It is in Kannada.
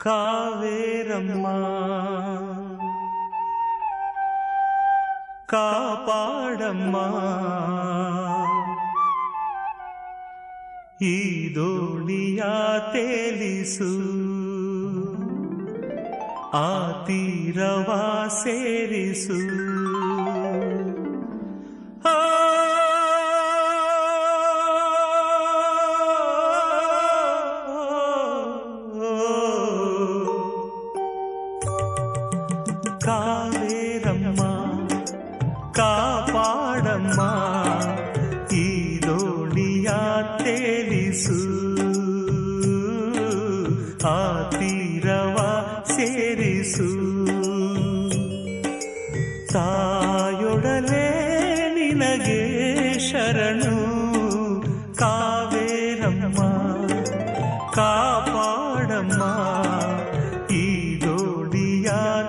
కావేరమ్మా. కాపాడమ్మా. ఈ దోణియా తెలుసు. ఆ తీరవా సేరిసు. ಕಾವೇರಮ್ಮ ಕಾಪಾಡಮ್ಮ ಈ ದೋಣಿಯ ತೇಲಿಸು. ఆ తీరవ ಸೇರಿಸು. ತಾಯೊಡಲೆ ನಿನಗೆ ಶರಣು ಕಾವೇರಮ್ಮ ಕಾಪಾಡಮ್ಮ.